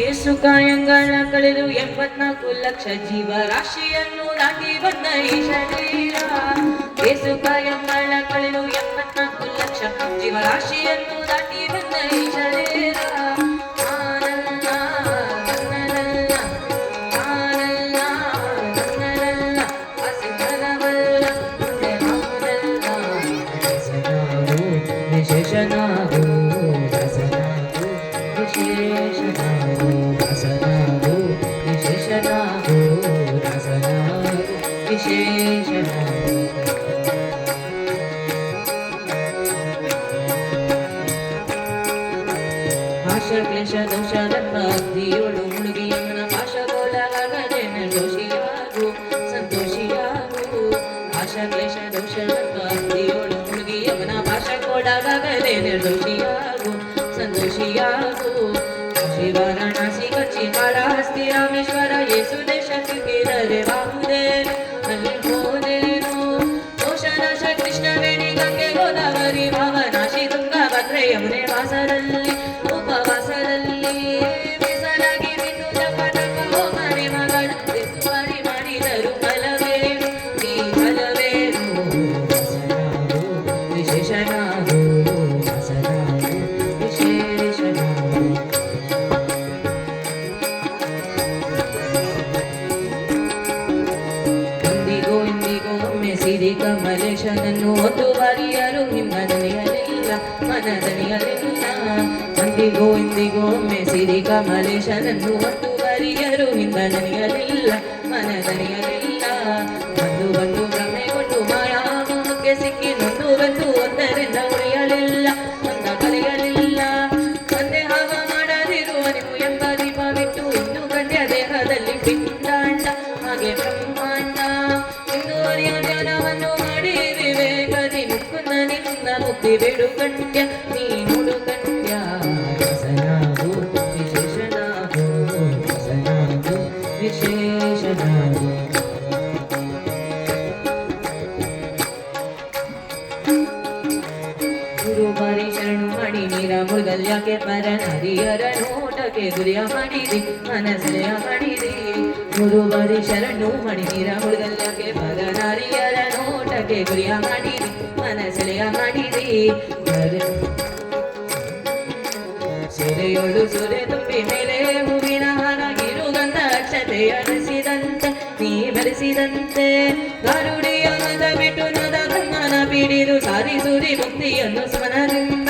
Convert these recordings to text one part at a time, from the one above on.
ಏಸು ಕಾಯಂಗಳ ಕಳೆದು ಎಂಬತ್ನಾಲ್ಕು ಲಕ್ಷ ಜೀವರಾಶಿಯನ್ನು ದಾಟಿ ಬಂದ ಈ ಶರೀರ. ಏಸು ಕಾಯಂಗಳ ಕಳೆದು ಎಂಬತ್ನಾಲ್ಕು ಲಕ್ಷ ಜೀವರಾಶಿಯನ್ನು ದಾಟಿ ಆಶ ಕ್ಲೇಶ ದೋಷದ ಭಕ್ತಿಯೋಳು ಮುಳುಗಿಯಮ್ಮನ ಪಾಶಗೋಲಾಗದೇನ ದೋಷಿಯಾಗು ಸಂತೋಷಿಯಾಗು ಆಶ ಕ್ಲೇಶ ದೋಷದ ಭಕ್ತಿಯೋಳು ಮುಳುಗಿಯಮ್ಮನ ಪಾಶಗೋಲಾಗದೆ ನಿರ್ದೋಷಿಯಾಗು ಸಂತೋಷಿಯಾಗು ಶಿವರಣಾಸಿ ಕಚ್ಚಿ ಕಾಳಹಸ್ತಿ ರಾಮೇಶ್ವರ ಯೇಸು ದೇಶ ಸಿಕ್ಕಿದರೆ ಬಾಹುದೇ ಅಲ್ಲಿ ಹೋದೇನು ದೋಷನಾಶ ಕೃಷ್ಣವೇಣಿ ಗಂಗೆ ಗೋದಾವರಿ ಭಾವನಾಶಿ ತುಂಗಭದ್ರೆ ಯಮುನೆ ವಾಸದಲ್ಲಿ ಸಿರಿ ಕಮಲೇಶನನ್ನು ಒಂದು ಬಾರಿಯರು ಹಿಮ್ಮದನೆಯಲಿಲ್ಲ ಮನದನೆಯಲಿಲ್ಲ ಅಂದಿಗೋ ಇಂದಿಗೋ ಒಮ್ಮೆ ಸಿರಿ ಕಮಲೇಶನನ್ನು ಒಂದು ಬಾರಿಯರು ಹಿಮ್ಮದನೆಯಲಿಲ್ಲ ಮನದನೆಯಲಿಲ್ಲ ಬಂದು ಬಂದು ಒಂದರಿಂದ ಉಳಿಯಲಿಲ್ಲ ಒಂದ ಕಲಿಯಲಿಲ್ಲ ಹಾವ ಮಾಡದಿರುವ ನೀವು ಎಂಬ ದೀಪ ಬಿಟ್ಟು ಇನ್ನು ಗಂಡ್ಯ ದೇಹದಲ್ಲಿ ಪಿಂಡಾಂಡ ಹಾಗೆ ಬ್ರಹ್ಮಾಂಡ ಇನ್ನು ಅರಿಯ ಧ್ಯಾನವನ್ನು ಮಾಡಿ ವಿವೇಕದಿ ಮುಕ್ಕುಂದ ನಿನ್ನ ಮುಕ್ತಿ ಬೇಡು ಗಂಡ್ಯ. ಮಾಡಿ ನೀರ ಮುಳುಗಲ್ಯಾಕೆ ಪರ ನರಿಯರ ನೋಟಕ್ಕೆ ಗುರಿಯ ಮಣಿರಿ ಮನಸ್ಸಿನ ಮಣಿರಿ. ಗುರು ಬರಿ ಶರಣು ಮಣಿರ ನೀರ ಮುಳುಗಲ್ಯಾಕೆ ಪರ ಹರಿಯರ ನೋಟಕ್ಕೆ ಗುರಿಯ ಮಣಿರಿ ಮನಸ್ಸಿನ ಮಣಿರಿ. ಸೆರೆಯೊಳು ಸುರೆ ತುಂಬಿ ಮೇಲೆ ಹೂವಿನ ಹಾರ ಗಿರುಗಂಧ ಅಕ್ಷತೆ ಅರಸಿದಂತೆ ನೀ ಬರೆಸಿದಂತೆ. ಗರುಡಿಯ ಮದ ಬಿಟ್ಟು ನದ ಬ್ರಹ್ಮನ ಪಿಡಿದು ಸಾರಿಸುರಿ ಮುಕ್ತಿಯನ್ನು ಸ್ಮರಣದಿಂದ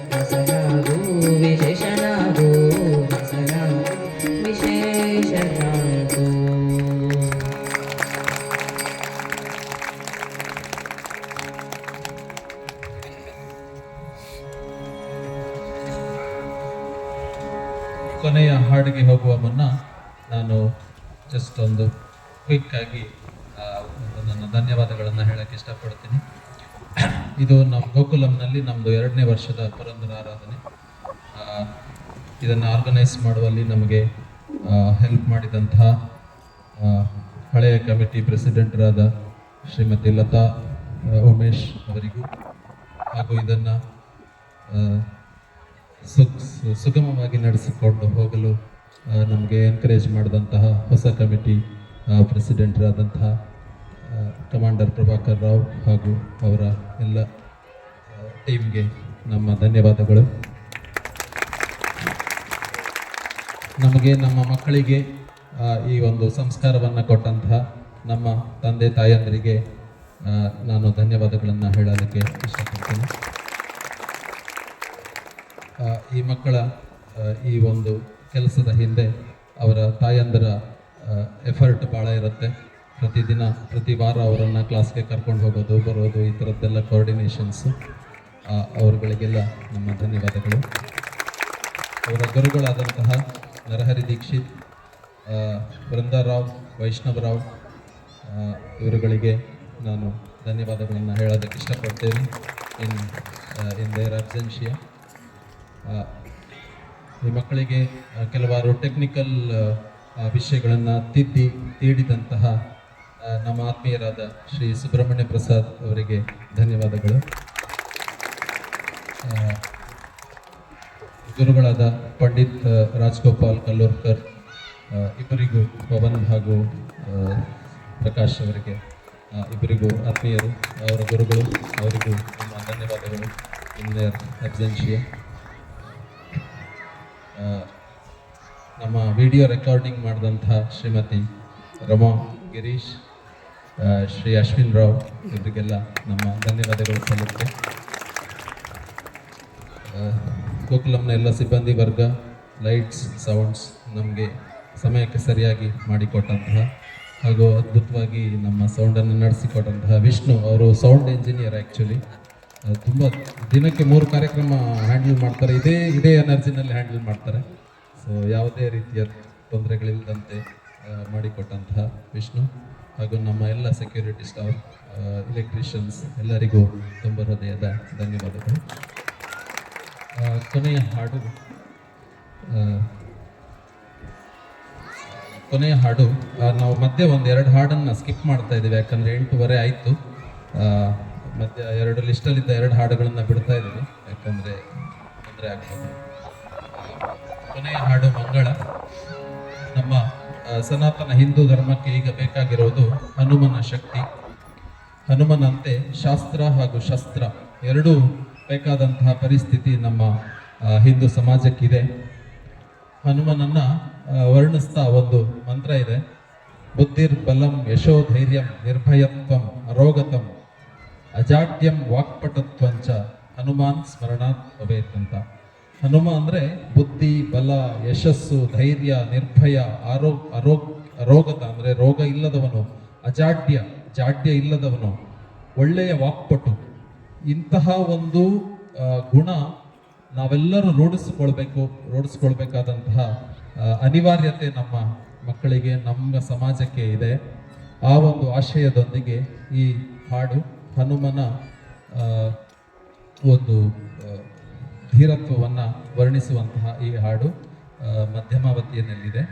ಕೊನೆಯ ಹಾಡಿಗೆ ಹೋಗುವ ಮುನ್ನ ನಾನು ಜಸ್ಟ್ ಒಂದು ಕ್ವಿಕ್ ಆಗಿ ನನ್ನ ಧನ್ಯವಾದಗಳನ್ನು ಹೇಳಕ್ಕೆ ಇಷ್ಟಪಡ್ತೀನಿ. ಇದು ನಮ್ಮ ಗೋಕುಲಂನಲ್ಲಿ ನಮ್ಮದು ಎರಡನೇ ವರ್ಷದ ಪುರಂದರ ಆರಾಧನೆ. ಇದನ್ನು ಆರ್ಗನೈಸ್ ಮಾಡುವಲ್ಲಿ ನಮಗೆ ಹೆಲ್ಪ್ ಮಾಡಿದಂತಹ ಹಳೆಯ ಕಮಿಟಿ ಪ್ರೆಸಿಡೆಂಟರಾದ ಶ್ರೀಮತಿ ಲತಾ ಉಮೇಶ್ ಅವರಿಗೂ, ಹಾಗೂ ಇದನ್ನು ಸುಗಮವಾಗಿ ನಡೆಸಿಕೊಂಡು ಹೋಗಲು ನಮಗೆ ಎನ್ಕರೇಜ್ ಮಾಡಿದಂತಹ ಹೊಸ ಕಮಿಟಿ ಪ್ರೆಸಿಡೆಂಟರಾದಂತಹ ಕಮಾಂಡರ್ ಪ್ರಭಾಕರ್ ರಾವ್ ಹಾಗೂ ಅವರ ಎಲ್ಲ ಟೀಮ್ಗೆ ನಮ್ಮ ಧನ್ಯವಾದಗಳು. ನಮಗೆ ನಮ್ಮ ಮಕ್ಕಳಿಗೆ ಈ ಒಂದು ಸಂಸ್ಕಾರವನ್ನು ಕೊಟ್ಟಂತಹ ನಮ್ಮ ತಂದೆ ತಾಯಂದರಿಗೆ ನಾನು ಧನ್ಯವಾದಗಳನ್ನು ಹೇಳಲಿಕ್ಕೆ ಇಷ್ಟಪಡ್ತೀನಿ. ಈ ಮಕ್ಕಳ ಈ ಒಂದು ಕೆಲಸದ ಹಿಂದೆ ಅವರ ತಾಯಂದರ ಎಫರ್ಟ್ ಭಾಳ ಇರುತ್ತೆ. ಪ್ರತಿದಿನ, ಪ್ರತಿ ವಾರ ಅವರನ್ನು ಕ್ಲಾಸ್ಗೆ ಕರ್ಕೊಂಡು ಹೋಗೋದು, ಬರೋದು, ಈ ಥರದ್ದೆಲ್ಲ ಕೋಆರ್ಡಿನೇಷನ್ಸು ಅವರುಗಳಿಗೆಲ್ಲ ನಮ್ಮ ಧನ್ಯವಾದಗಳು. ಅವರ ಗುರುಗಳಾದಂತಹ ನರಹರಿ ದೀಕ್ಷಿತ್ ವೃಂದಾರಾವ್, ವೈಷ್ಣವರಾವ್ ಇವರುಗಳಿಗೆ ನಾನು ಧನ್ಯವಾದಗಳನ್ನು ಹೇಳೋದಕ್ಕೆ ಇಷ್ಟಪಡ್ತೇನೆ. ಇನ್ ಇನ್ ದೇರ್ ಅಬ್ಸೆನ್ಷಿಯಾ ಈ ಮಕ್ಕಳಿಗೆ ಕೆಲವಾರು ಟೆಕ್ನಿಕಲ್ ವಿಷಯಗಳನ್ನು ತಿದ್ದಿ ತೀಡಿದಂತಹ ನಮ್ಮ ಆತ್ಮೀಯರಾದ ಶ್ರೀ ಸುಬ್ರಹ್ಮಣ್ಯ ಪ್ರಸಾದ್ ಅವರಿಗೆ ಧನ್ಯವಾದಗಳು. ಗುರುಗಳಾದ ಪಂಡಿತ್ ರಾಜ್ಗೋಪಾಲ್ ಕಲ್ಲೂರ್ಕರ್ ಇಬ್ಬರಿಗೂ ಪವನ್ ಹಾಗೂ ಪ್ರಕಾಶ್ ಅವರಿಗೆ ಇಬ್ಬರಿಗೂ ಆತ್ಮೀಯರು, ಅವರ ಗುರುಗಳು, ಅವರಿಗೂ ನಮ್ಮ ಧನ್ಯವಾದಗಳು. ಇನ್ ದೇರ್ ನಮ್ಮ ವಿಡಿಯೋ ರೆಕಾರ್ಡಿಂಗ್ ಮಾಡಿದಂಥ ಶ್ರೀಮತಿ ರಮಾ ಗಿರೀಶ್ ಶ್ರೀ ಅಶ್ವಿನ್ ರಾವ್, ಇವರಿಗೆಲ್ಲ ನಮ್ಮ ಧನ್ಯವಾದಗಳು ಸಲ್ಲುತ್ತೆ ಗೋಕುಲಂನ ಎಲ್ಲ ಸಿಬ್ಬಂದಿ ವರ್ಗ, ಲೈಟ್ಸ್, ಸೌಂಡ್ಸ್ ನಮಗೆ ಸಮಯಕ್ಕೆ ಸರಿಯಾಗಿ ಮಾಡಿಕೊಟ್ಟಂತಹ ಹಾಗೂ ಅದ್ಭುತವಾಗಿ ನಮ್ಮ ಸೌಂಡನ್ನು ನಡೆಸಿಕೊಟ್ಟಂತಹ ವಿಷ್ಣು, ಅವರು ಸೌಂಡ್ ಇಂಜಿನಿಯರ್ ಆ್ಯಕ್ಚುಲಿ ತುಂಬ ದಿನಕ್ಕೆ ಮೂರು ಕಾರ್ಯಕ್ರಮ ಹ್ಯಾಂಡಲ್ ಮಾಡ್ತಾರೆ. ಇದೇ ಇದೇ ಎನರ್ಜಿನಲ್ಲಿ ಹ್ಯಾಂಡಲ್ ಮಾಡ್ತಾರೆ. ಸೊ ಯಾವುದೇ ರೀತಿಯ ತೊಂದರೆಗಳಿಲ್ಲದಂತೆ ಮಾಡಿಕೊಟ್ಟಂತಹ ವಿಷ್ಣು ಹಾಗೂ ನಮ್ಮ ಎಲ್ಲ ಸೆಕ್ಯೂರಿಟಿ ಸ್ಟಾಫ್ ಎಲೆಕ್ಟ್ರಿಷಿಯನ್ಸ್ ಎಲ್ಲರಿಗೂ ತುಂಬ ಹೃದಯದ ಧನ್ಯವಾದಗಳು. ಕೊನೆಯ ಹಾಡು ಕೊನೆಯ ಹಾಡು ನಾವು ಮಧ್ಯೆ ಒಂದು ಎರಡು ಹಾಡನ್ನು ಸ್ಕಿಪ್ ಮಾಡ್ತಾ ಇದ್ದೀವಿ ಯಾಕಂದರೆ ಎಂಟೂವರೆ ಆಯಿತು. ಮಧ್ಯ ಎರಡು ಲಿಸ್ಟಲ್ಲಿದ್ದ ಎರಡು ಹಾಡುಗಳನ್ನು ಬಿಡ್ತಾ ಇದ್ದೀನಿ. ಯಾಕಂದರೆ ತೊಂದರೆ ಆಗ್ತದೆ ಕೊನೆಯ ಹಾಡು ಮಂಗಳ. ನಮ್ಮ ಸನಾತನ ಹಿಂದೂ ಧರ್ಮಕ್ಕೆ ಈಗ ಬೇಕಾಗಿರೋದು ಹನುಮನ ಶಕ್ತಿ. ಹನುಮನಂತೆ ಶಾಸ್ತ್ರ ಹಾಗೂ ಶಸ್ತ್ರ ಎರಡೂ ಬೇಕಾದಂತಹ ಪರಿಸ್ಥಿತಿ ನಮ್ಮ ಹಿಂದೂ ಸಮಾಜಕ್ಕಿದೆ. ಹನುಮನನ್ನ ವರ್ಣಿಸ್ತಾ ಒಂದು ಮಂತ್ರ ಇದೆ. ಬುದ್ಧಿರ್ ಬಲಂ ಯಶೋ ಧೈರ್ಯಂ ನಿರ್ಭಯತ್ವಂ ಅರೋಗತಂ. ಅಜಾಡ್ಯಂ ವಾಕ್ಪಟತ್ವಂಚ ಹನುಮಾನ್ ಸ್ಮರಣಾತ್ ಭವೇತ್ ಅಂತ ಹನುಮ ಅಂದ್ರೆ ಬುದ್ಧಿ, ಬಲ, ಯಶಸ್ಸು, ಧೈರ್ಯ, ನಿರ್ಭಯ, ಆರೋ ಅರೋಗ್ ರೋಗದ ಅಂದ್ರೆ ರೋಗ ಇಲ್ಲದವನು, ಅಜಾಡ್ಯ, ಜಾಡ್ಯ ಇಲ್ಲದವನು, ಒಳ್ಳೆಯ ವಾಕ್ಪಟು. ಇಂತಹ ಒಂದು ಗುಣ ನಾವೆಲ್ಲರೂ ರೂಢಿಸಿಕೊಳ್ಬೇಕು, ರೂಢಿಸ್ಕೊಳ್ಬೇಕಾದಂತಹ ಅನಿವಾರ್ಯತೆ ನಮ್ಮ ಮಕ್ಕಳಿಗೆ, ನಮ್ಮ ಸಮಾಜಕ್ಕೆ ಇದೆ. ಆ ಒಂದು ಆಶಯದೊಂದಿಗೆ ಈ ಹಾಡು ಹನುಮನ ಒಂದು ಧೀರತ್ವವನ್ನು ವರ್ಣಿಸುವಂತಹ ಈ ಹಾಡು ಮಧ್ಯಮಾವತಿಯಲ್ಲಿದೆ.